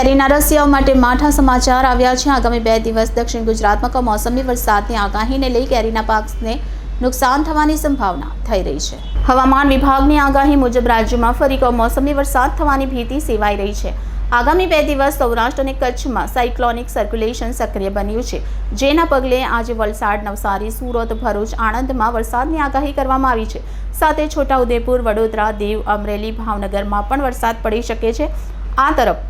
કેરીના રસિયાઓ માટે માઠા સમાચાર આવ્યા છે. આગામી બે દિવસ દક્ષિણ ગુજરાતમાં કમોસમી વરસાદની આગાહીને લઈ કેરીના પાકને નુકસાન થવાની સંભાવના થઈ રહી છે. હવામાન વિભાગની આગાહી મુજબ રાજ્યમાં ફરી કમોસમી વરસાદ થવાની ભીતિ સેવાઈ રહી છે. આગામી બે દિવસ સૌરાષ્ટ્ર અને કચ્છમાં સાયક્લોનિક સર્ક્યુલેશન સક્રિય બન્યું છે, જેના પગલે આજે વલસાડ, નવસારી, સુરત, ભરૂચ, આણંદમાં વરસાદની આગાહી કરવામાં આવી છે. સાથે છોટાઉદેપુર, વડોદરા, દીવ, અમરેલી, ભાવનગરમાં પણ વરસાદ પડી શકે છે. આ તરફ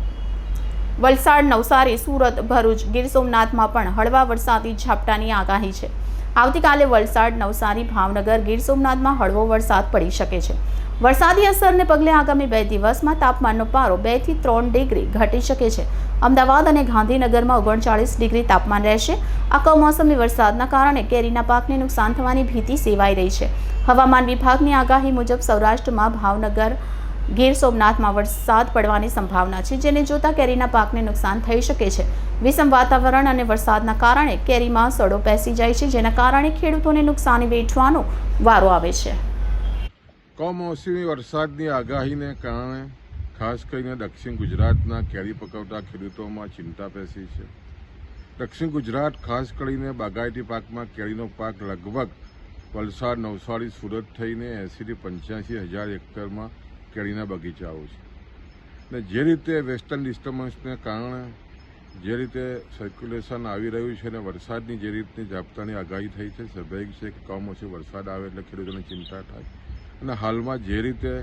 વલસાડ, નવસારી, સુરત, ભરૂચ, ગીર સોમનાથમાં પણ હળવા વરસાદી ઝાપટાની આગાહી છે. આવતીકાલે વલસાડ, નવસારી, ભાવનગર, ગીર સોમનાથમાં હળવો વરસાદ પડી શકે છે. વરસાદી અસરને પગલે આગામી બે દિવસમાં તાપમાનનો પારો બેથી ત્રણ ડિગ્રી ઘટી શકે છે. અમદાવાદ અને ગાંધીનગરમાં ઓગણચાળીસ ડિગ્રી તાપમાન રહેશે. આ કમોસમી વરસાદના કારણે કેરીના પાકને નુકસાન થવાની ભીતિ સેવાઈ રહી છે. હવામાન વિભાગની આગાહી મુજબ સૌરાષ્ટ્રમાં, ભાવનગર ગીર સોમનાથમાં વરસાદ પડવાની સંભાવના છે, જેને જોતા કેરીના પાકને નુકસાન થઈ શકે છે. વિષમ વાતાવરણ અને વરસાદના કારણે કેરીમાં સડો પેસી જાય છે, જેના કારણે ખેડૂતોને નુકસાની વેઠવાનો વારો આવે છે. કમોસમી વરસાદની આગાહીને કારણે ખાસ કરીને દક્ષિણ ગુજરાતના કેરી પકવતા ખેડૂતોમાં ચિંતા પેસી છે. દક્ષિણ ગુજરાત ખાસ કરીને બાગાયતી પાકમાં કેરીનો પાક લગભગ વલસાડ નવસારી સુરત થઈને એંસીથી પંચ્યાસી હજાર હેક્ટરમાં કેરીના બગીચાઓ છે. ને જે રીતે વેસ્ટર્ન ડિસ્ટર્બન્સને કારણે જે રીતે સર્ક્યુલેશન આવી રહ્યું છે અને વરસાદની જે રીતની ઝાપટાની આગાહી થઈ છે સ્વાભાવિક છે કે કમોસમી વરસાદ આવે એટલે ખેડૂતોને ચિંતા થાય. અને હાલમાં જે રીતે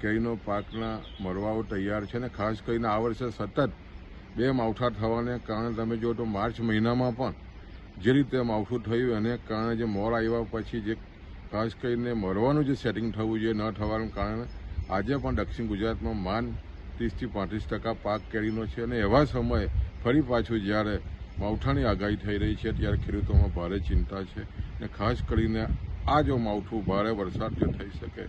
કેરીનો પાકના મરવાઓ તૈયાર છે ને ખાસ કરીને આ વર્ષે સતત બે માવઠા થવાને કારણે તમે જો તો માર્ચ મહિનામાં પણ જે રીતે માવઠું થયું એને કારણે જે મોર આવ્યા પછી જે ખાસ કરીને મરવાનું જે સેટિંગ થવું જોઈએ ન થવાનું કારણે આજે પણ દક્ષિણ ગુજરાતમાં માન ત્રીસથી પાંત્રીસ ટકા પાક કેરીનો છે અને એવા સમયે ફરી પાછું જ્યારે માવઠાની આગાહી થઈ રહી છે ત્યારે ખેડૂતોમાં ભારે ચિંતા છે ને ખાસ કરીને આ જો માવઠું ભારે વરસાદ જો થઈ શકે,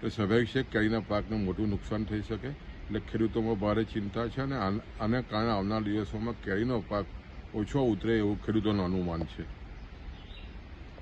તો સ્વાભાવિક છે કેરીના પાકને મોટું નુકસાન થઈ શકે એટલે ખેડૂતોમાં ભારે ચિંતા છે અને આને કારણે આવનાર દિવસોમાં કેરીનો પાક ઓછો ઉતરે એવું ખેડૂતોનું અનુમાન છે.